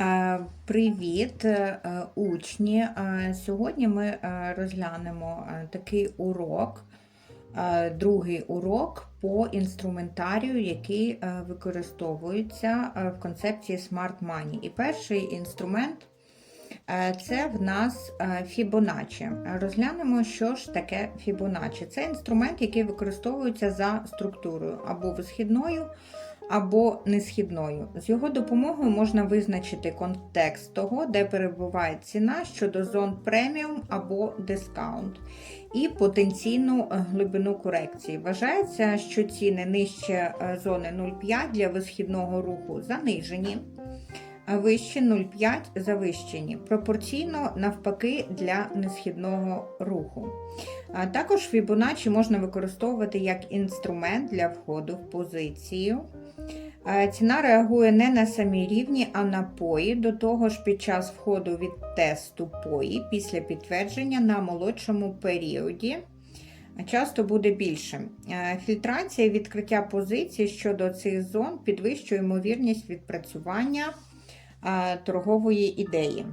Е, Привіт, е, учні! Е, Сьогодні ми розглянемо такий урок, другий урок по інструментарію, який використовується в концепції Smart Money. І перший інструмент це в нас Fibonacci. Розглянемо, що ж таке Fibonacci. Це інструмент, який використовується за структурою або висхідною або несхідною. З його допомогою можна визначити контекст того, де перебуває ціна щодо зон преміум або дискаунт, і потенційну е, глибину корекції. Вважається, що ціни нижче е, зони 0,5 для висхідного руху занижені. Вище 0,5 завищені, пропорційно навпаки для несхідного руху. А Також Fibonacci можна використовувати як інструмент для входу в позицію. Ціна реагує не на самі рівні, а на пої. До того ж, під час входу від тесту пої після підтвердження на молодшому періоді часто буде більше. Фільтрація і відкриття позицій щодо цих зон підвищує ймовірність відпрацювання торгової ідеї.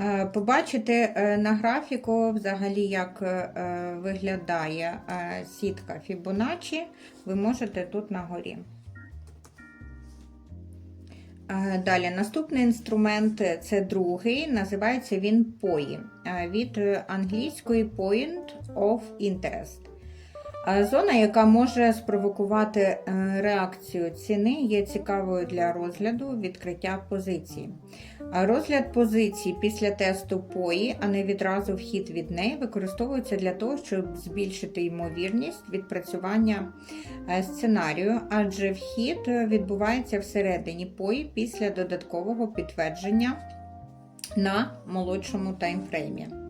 Е, Побачити е, на графіку, взагалі, як е, виглядає е, сітка Fibonacci, ви можете тут на горі. Е, Далі, наступний інструмент е, це другий, називається він POI, е, від е, англійської Point of Interest. Зона, яка може спровокувати е, реакцію ціни, є цікавою для розгляду відкриття позиції. Розгляд позиції після тесту пої, а не відразу вхід від неї, використовується для того, щоб збільшити ймовірність відпрацювання е, сценарію, адже вхід відбувається всередині пої після додаткового підтвердження на молодшому таймфреймі.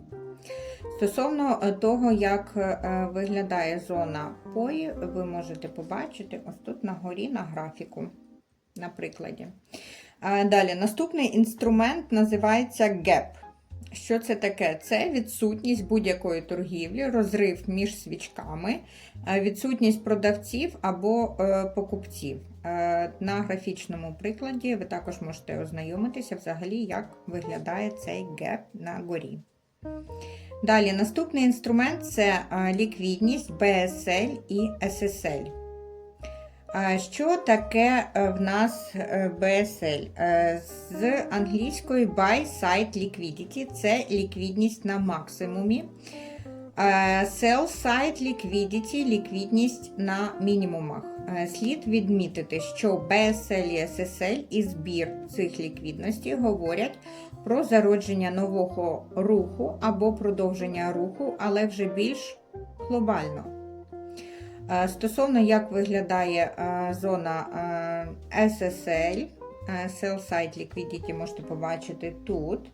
Стосовно е, того, як е, виглядає зона пої, ви можете побачити ось тут на горі на графіку, на прикладі. Е, Далі, наступний інструмент називається GAP. Що це таке? Це відсутність будь-якої торгівлі, розрив між свічками, е, відсутність продавців або е, покупців. Е, На графічному прикладі ви також можете ознайомитися взагалі, як виглядає цей геп на горі. Далі, наступний інструмент це е, ліквідність BSL і SSL. Що таке е, в нас е, BSL? Е, З англійської Buy Side Liquidity це ліквідність на максимумі. Е, Sell Side Liquidity ліквідність на мінімумах. Е, Слід відмітити, що BSL і SSL і збір цих ліквідностей говорять про зародження нового руху або продовження руху, але вже більш глобально. Е, Стосовно як виглядає е, зона SSL, Sell Side Liquidity можете побачити тут.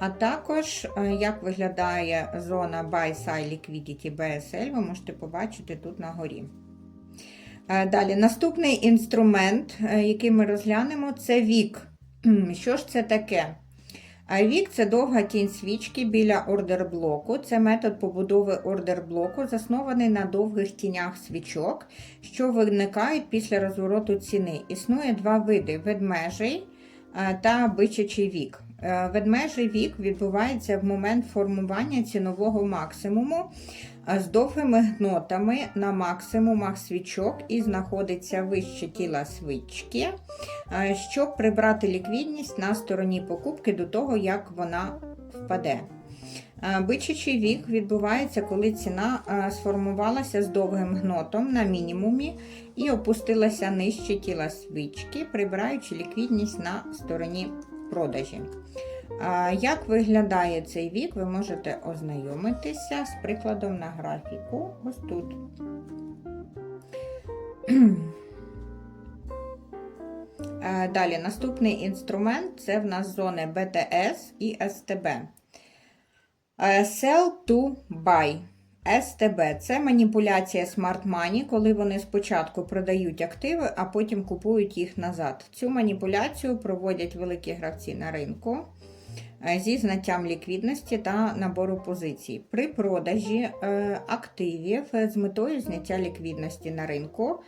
А також як виглядає зона Buy Side Liquidity BSL, ви можете побачити тут на горі. Е, Далі, наступний інструмент, е, який ми розглянемо, це вік. Що ж це таке? А Вік це довга тінь свічки біля ордер-блоку. Це метод побудови ордер-блоку, заснований на довгих тінях свічок, що виникають після розвороту ціни. Існує два види: ведмежий е, та бичачий вік. Е, Ведмежий вік відбувається в момент формування цінового максимуму е, з довгими гнотами на максимумах свічок і знаходиться вище тіла свічки, е, щоб прибрати ліквідність на стороні покупки до того, як вона впаде. Бичачий вік відбувається, коли ціна сформувалася з довгим гнотом на мінімумі і опустилася нижче тіла свічки, прибираючи ліквідність на стороні продажі. Як виглядає цей вік, ви можете ознайомитися з прикладом на графіку. Ось тут. Далі, наступний інструмент це в нас зони BTS і STB. Е, Sell to buy. STB це маніпуляція Smart Money, коли вони спочатку продають активи, а потім купують їх назад. Цю маніпуляцію проводять великі гравці на ринку. е, зі знаттям ліквідності та набору позицій. При продажі е, активів з метою зняття ліквідності на ринку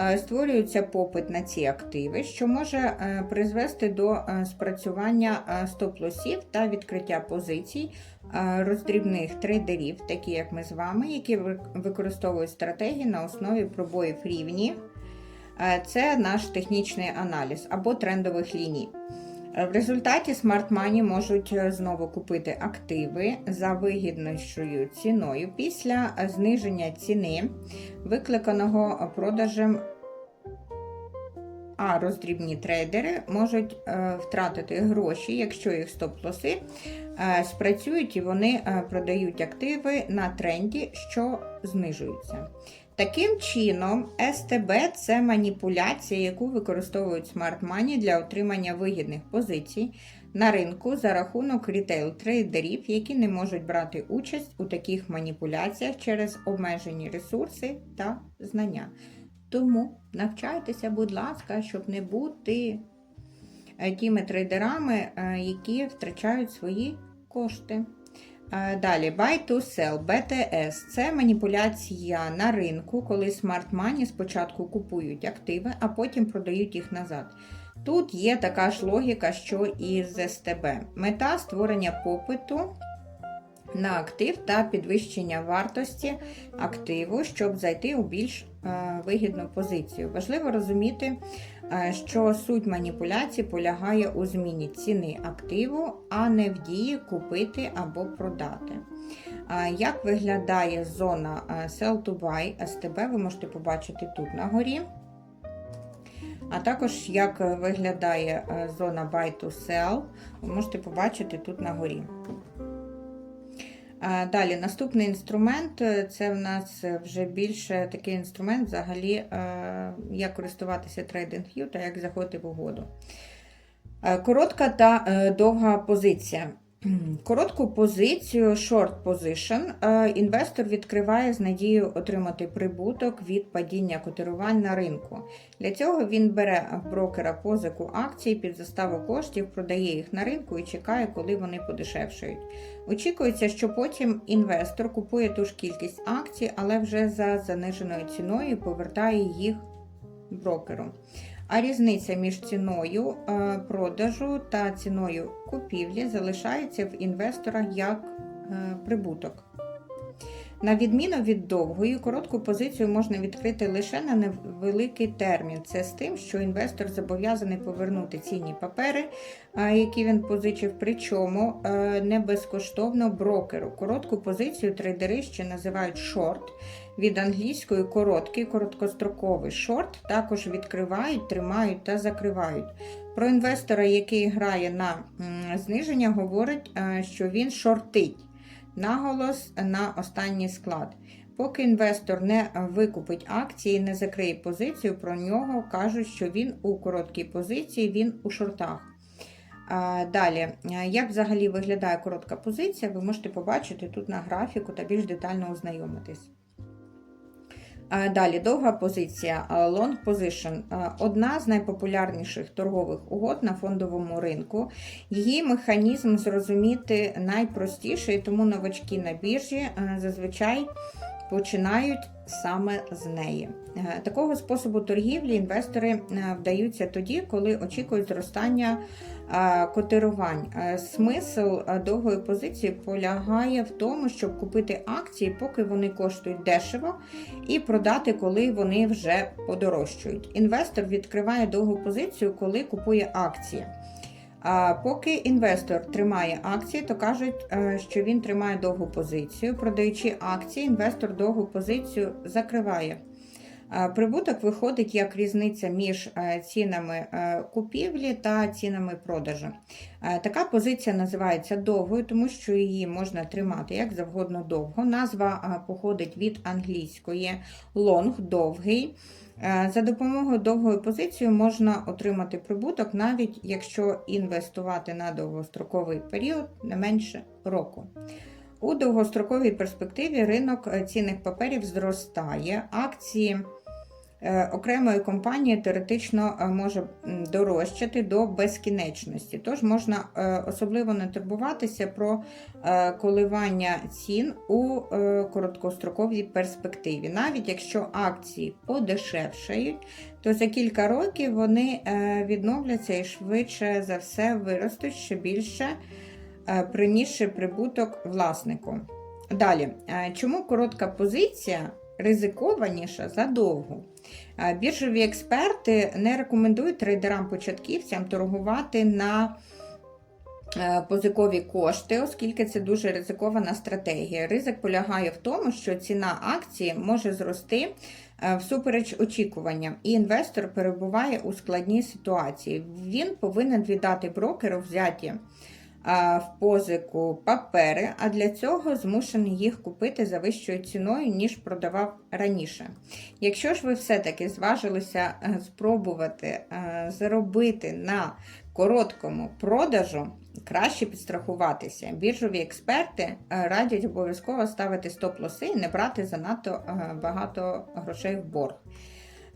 е, створюється попит на ці активи, що може е, призвести до е, спрацювання е, стоп-лосів та відкриття позицій е, роздрібних трейдерів, такі як ми з вами, які використовують стратегії на основі пробоїв рівні. Е, Це наш технічний аналіз або трендових ліній. Е, В результаті Smart Money можуть е, знову купити активи за вигіднішою ціною після е, зниження ціни, викликаного продажем. А роздрібні трейдери можуть е, втратити гроші, якщо їх стоп-лоси е, спрацюють і вони е, продають активи на тренді, що знижуються. Таким чином, СТБ це маніпуляція, яку використовують Money для отримання вигідних позицій на ринку за рахунок рітейл-трейдерів, які не можуть брати участь у таких маніпуляціях через обмежені ресурси та знання. Тому навчайтеся, будь ласка, щоб не бути е, тими трейдерами, е, які втрачають свої кошти. Е, Далі, buy to sell, BTS – це маніпуляція на ринку, коли Smart Money спочатку купують активи, а потім продають їх назад. Тут є така ж логіка, що і з СТБ. Мета створення попиту на актив та підвищення вартості активу, щоб зайти у більш вигідну позицію. Важливо розуміти, е, що суть маніпуляції полягає у зміні ціни активу, а не в дії купити або продати. Як виглядає зона е, Sell to Buy STB, ви можете побачити тут на горі. А також як виглядає е, зона Buy to Sell, ви можете побачити тут на горі. Далі, наступний інструмент е, це в нас вже більше такий інструмент, взагалі, е, як користуватися TradingView та як заходити в угоду. Е, Коротка та довга позиція. Коротку позицію, short position, е, інвестор відкриває з надією отримати прибуток від падіння котирувань на ринку. Для цього він бере брокера позику акцій під заставу коштів, продає їх на ринку і чекає, коли вони подешевшають. Очікується, що потім інвестор купує ту ж кількість акцій, але вже за заниженою ціною повертає їх брокеру. А різниця між ціною е, продажу та ціною купівлі залишається в інвестора як е, прибуток. На відміну від довгої, коротку позицію можна відкрити лише на невеликий термін. Це з тим, що інвестор зобов'язаний повернути цінні папери, які він позичив, причому е, не безкоштовно брокеру. Коротку позицію трейдери ще називають шорт. Від англійської короткий, короткостроковий шорт також відкривають, тримають та закривають. Про інвестора, який грає на зниження, говорить, е, що він шортить. Наголос на останній склад. Поки інвестор не викупить акції, не закриє позицію, про нього кажуть, що він у короткій позиції, він у шортах. Далі, е, як взагалі виглядає коротка позиція, ви можете побачити тут на графіку та більш детально ознайомитись. А, Далі, довга позиція, long position. Одна з найпопулярніших торгових угод на фондовому ринку. Її механізм зрозуміти найпростіший, тому новачки на біржі зазвичай починають саме з неї. Е, Такого способу торгівлі інвестори е, вдаються тоді, коли очікують зростання е, котирувань. Е, Смисл е, довгої позиції полягає в тому, щоб купити акції, поки вони коштують дешево, і продати, коли вони вже подорожчують. Інвестор відкриває довгу позицію, коли купує акції. А поки інвестор тримає акції, то кажуть, е, що він тримає довгу позицію. Продаючи акції, інвестор довгу позицію закриває. Прибуток виходить як різниця між е, цінами е, купівлі та цінами продажу. Е, Така позиція називається довгою, тому що її можна тримати як завгодно довго. Назва походить від англійської long довгий. За допомогою довгої позиції можна отримати прибуток, навіть якщо інвестувати на довгостроковий період не менше року. У довгостроковій перспективі ринок цінних паперів зростає, акції окремої компанії теоретично е, може дорожчати до безкінечності. Тож можна е, особливо не турбуватися про е, коливання цін у е, короткостроковій перспективі. Навіть якщо акції подешевшають, то за кілька років вони е, відновляться і швидше за все виростуть ще більше, е, принісши прибуток власнику. Далі, е, чому коротка позиція ризикованіша за довгу? Е, Біржові експерти не рекомендують трейдерам-початківцям торгувати на е, позикові кошти, оскільки це дуже ризикована стратегія. Ризик полягає в тому, що ціна акції може зрости е, всупереч очікуванням, і інвестор перебуває у складній ситуації. Він повинен віддати брокеру взяті в позику папери, а для цього змушений їх купити за вищою ціною, ніж продавав раніше. Якщо ж ви все-таки зважилися е, спробувати е, заробити на короткому продажу, краще підстрахуватися. Біржові експерти е, радять обов'язково ставити стоп-лоси і не брати занадто багато грошей в борг.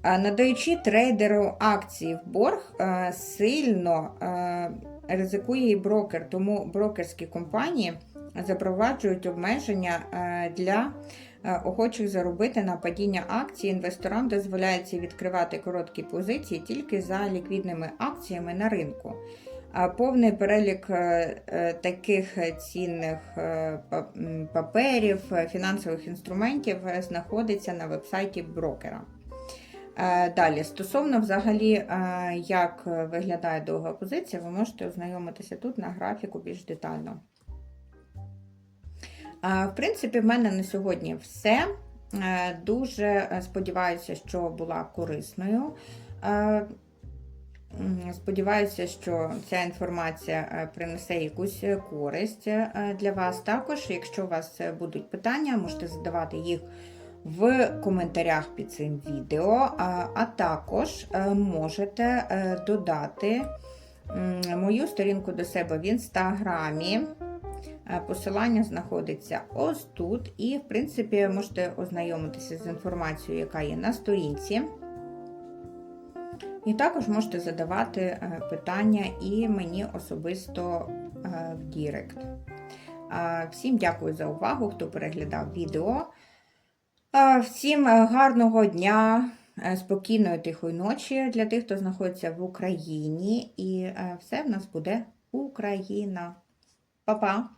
Надаючи трейдеру акції в борг, сильно ризикує і брокер, тому брокерські компанії запроваджують обмеження е, для е, охочих заробити на падіння акцій. Інвесторам дозволяється відкривати короткі позиції тільки за ліквідними акціями на ринку. А Повний перелік е, таких цінних паперів, фінансових інструментів знаходиться на вебсайті брокера. Е, Далі, стосовно взагалі, е, як виглядає довга позиція, ви можете ознайомитися тут на графіку більш детально. Е, В принципі, в мене на сьогодні все. Дуже сподіваюся, що була корисною. Сподіваюся, що ця інформація принесе якусь користь для вас. Також, якщо у вас будуть питання, можете задавати їх в коментарях під цим відео, а, також е, можете е, додати мою сторінку до себе в інстаграмі. Е, Посилання знаходиться ось тут, і, в принципі, можете ознайомитися з інформацією, яка є на сторінці. І також можете задавати питання і мені особисто в Дірект. Всім дякую за увагу, хто переглядав відео. Е, Всім е, гарного дня, е, спокійної тихої ночі для тих, хто знаходиться в Україні. І все в нас буде Україна. Па-па!